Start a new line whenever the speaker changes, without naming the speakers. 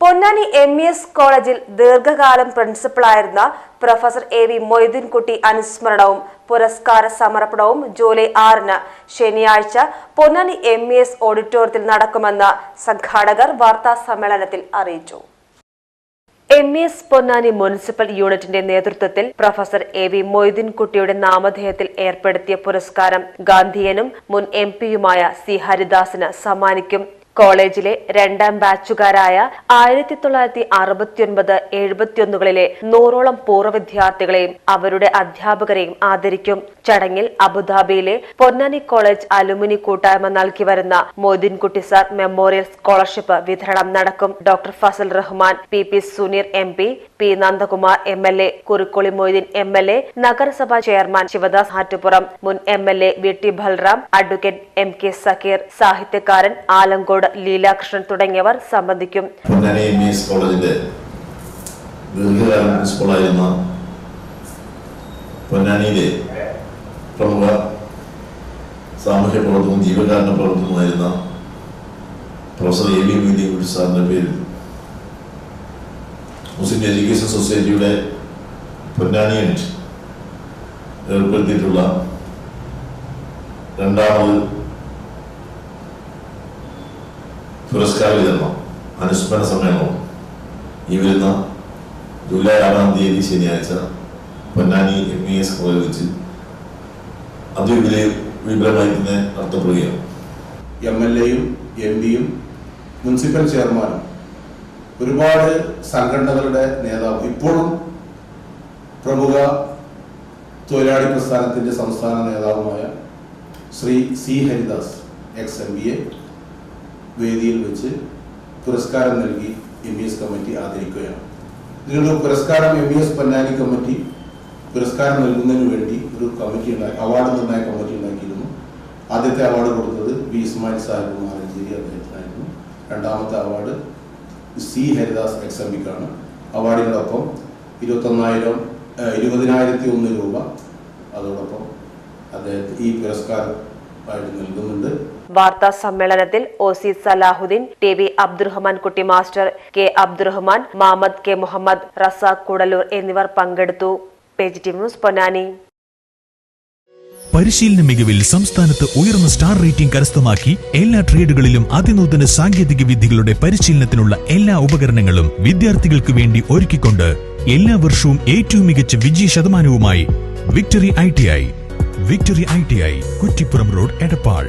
Ponnani M E S കോളേജിൽ ദീർഘകാലം പ്രിൻസിപ്പളായിരുന്ന പ്രൊഫസർ എ വി മൊയ്തീൻകുട്ടി അനുസ്മരണവും പുരസ്കാര സമർപ്പണവും ജൂലൈ ആറിന് ശനിയാഴ്ച പൊന്നാനി എം ഇ എസ് ഓഡിറ്റോറിയത്തിൽ നടക്കുമെന്ന് സംഘാടകർ വാർത്താ സമ്മേളനത്തിൽ അറിയിച്ചു. M E S Ponnani municipal യൂണിറ്റിന്റെ നേതൃത്വത്തിൽ പ്രൊഫസർ എ വി മൊയ്തീൻകുട്ടിയുടെ നാമധേയത്തിൽ ഏർപ്പെടുത്തിയ പുരസ്കാരം ഗാന്ധിയനും മുൻ എം പിയുമായ സി ഹരിദാസിന് സമ്മാനിക്കും. കോളേജിലെ രണ്ടാം ബാച്ചുകാരായ ആയിരത്തി തൊള്ളായിരത്തി അറുപത്തിയൊൻപത് എഴുപത്തിയൊന്നുകളിലെ നൂറോളം പൂർവ വിദ്യാർത്ഥികളെയും അവരുടെ അധ്യാപകരെയും ആദരിക്കും. ചടങ്ങിൽ അബുദാബിയിലെ പൊന്നാനി കോളേജ് അലുമിനി കൂട്ടായ്മ നൽകി വരുന്ന മൊയ്തീൻകുട്ടി സാർ മെമ്മോറിയൽ സ്കോളർഷിപ്പ് വിതരണം നടക്കും. Doctor Fazal Rahman P P Suneer M P P Nandakumar M L A Kurukkoli Moideen M L A നഗരസഭാ ചെയർമാൻ ശിവദാസ് ആറ്റുപുറം മുൻ M L A V T Balram advocate M K Zakir സാഹിത്യകാരൻ ആലങ്കോട് ലീലാകൃഷ്ണൻ തുടങ്ങിയവർ സംബന്ധിക്കും.
പൊന്നാനിയിലെ പ്രമുഖ സാമൂഹ്യ പ്രവർത്തനവും ജീവകാരുണ്യ പ്രവർത്തനവുമായിരുന്ന പ്രൊഫസർ എ വി മൊയ്തീൻകുട്ടി സാറിന്റെ പേരിൽ മുസ്ലിം എഡ്യൂക്കേഷൻ സൊസൈറ്റിയുടെ പൊന്നാനി ഏർപ്പെടുത്തിയിട്ടുള്ള രണ്ടാമത് പുരസ്കാര വിതരണം അനുസ്മരണ സമ്മേളനവും ഈ വരുന്ന ജൂലൈ ആറാം തീയതി ശനിയാഴ്ച Ponnani M E S college വെച്ച് അതിവിപുല വിപുലമായി തന്നെ നടത്തപ്പെടുകയാണ്
എം എൽ എയും എം പിയും മുനിസിപ്പൽ ചെയർമാനും ഒരുപാട് സംഘടനകളുടെ നേതാവ് ഇപ്പോഴും പ്രമുഖ തൊഴിലാളി പ്രസ്ഥാനത്തിന്റെ സംസ്ഥാന നേതാവുമായ Shri C Haridas ex M B A വേദിയിൽ വെച്ച് പുരസ്കാരം നൽകി എം ഇ എസ് കമ്മിറ്റി ആദരിക്കുകയാണ്. ഇതിനുള്ള പുരസ്കാരം M E S Ponnani committee പുരസ്കാരം നൽകുന്നതിന് വേണ്ടി ഒരു കമ്മിറ്റി ഉണ്ടാക്കി അവാർഡ് നിർണയ കമ്മിറ്റി ഉണ്ടാക്കിയിരുന്നു. ആദ്യത്തെ അവാർഡ് കൊടുത്തത് ബി ഇസ്മായിൽ സാഹിബ് മാലഞ്ചേരി അദ്ദേഹത്തിനായിരുന്നു. രണ്ടാമത്തെ award C Haridas ex M പിക്കാണ് അവാർഡിനോടൊപ്പം ഇരുപത്തൊന്നായിരം ഇരുപതിനായിരത്തി ഒന്ന് രൂപ അതോടൊപ്പം അദ്ദേഹത്തെ ഈ പുരസ്കാരം ആയിട്ട് നൽകുന്നുണ്ട്.
വാർത്താ സമ്മേളനത്തിൽ O C Salahuddin T V Abdurahman Kutty master K Abdurahman Mamad K Muhammad Razak Kudalur എന്നിവർ പങ്കെടുത്തു. Page news Ponnani.
പരിശീലന മികവിൽ സംസ്ഥാനത്ത് ഉയർന്ന സ്റ്റാർ റേറ്റിംഗ് കരസ്ഥമാക്കി എല്ലാ ട്രേഡുകളിലും അതിനൂതന സാങ്കേതിക വിദ്യകളുടെ പരിശീലനത്തിനുള്ള എല്ലാ ഉപകരണങ്ങളും വിദ്യാർത്ഥികൾക്ക് വേണ്ടി ഒരുക്കിക്കൊണ്ട് എല്ലാ വർഷവും ഏറ്റവും മികച്ച വിജയ ശതമാനവുമായി victory I T I victory I T I Kuttippuram road Edappal.